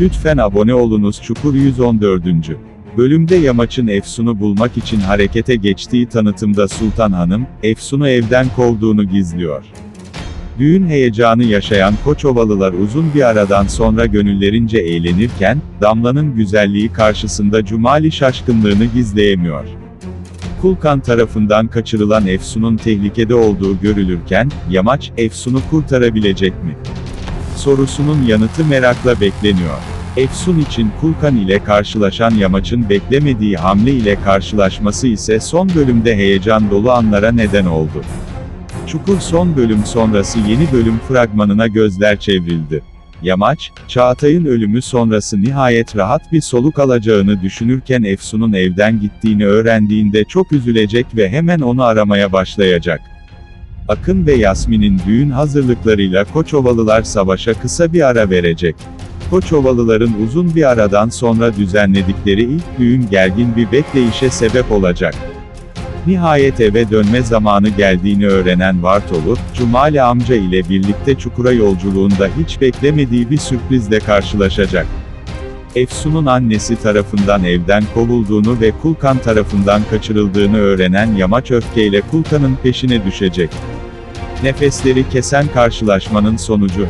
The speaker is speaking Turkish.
Lütfen abone olunuz Çukur 114. Bölümde Yamaç'ın Efsun'u bulmak için harekete geçtiği tanıtımda Sultan Hanım, Efsun'u evden kovduğunu gizliyor. Düğün heyecanı yaşayan Koçovalılar uzun bir aradan sonra gönüllerince eğlenirken, Damla'nın güzelliği karşısında Cumali şaşkınlığını gizleyemiyor. Kulkan tarafından kaçırılan Efsun'un tehlikede olduğu görülürken, Yamaç, Efsun'u kurtarabilecek mi? Sorusunun yanıtı merakla bekleniyor. Efsun için Kulkan ile karşılaşan Yamaç'ın beklemediği hamle ile karşılaşması ise son bölümde heyecan dolu anlara neden oldu. Çukur son bölüm sonrası yeni bölüm fragmanına gözler çevrildi. Yamaç, Çağatay'ın ölümü sonrası nihayet rahat bir soluk alacağını düşünürken Efsun'un evden gittiğini öğrendiğinde çok üzülecek ve hemen onu aramaya başlayacak. Akın ve Yasmin'in düğün hazırlıklarıyla Koçovalılar savaşa kısa bir ara verecek. Koçovalıların uzun bir aradan sonra düzenledikleri ilk düğün gergin bir bekleyişe sebep olacak. Nihayet eve dönme zamanı geldiğini öğrenen Vartolu, Cumali amca ile birlikte Çukur'a yolculuğunda hiç beklemediği bir sürprizle karşılaşacak. Efsun'un annesi tarafından evden kovulduğunu ve Kulkan tarafından kaçırıldığını öğrenen Yamaç öfkeyle Kulkan'ın peşine düşecek. Nefesleri kesen karşılaşmanın sonucu,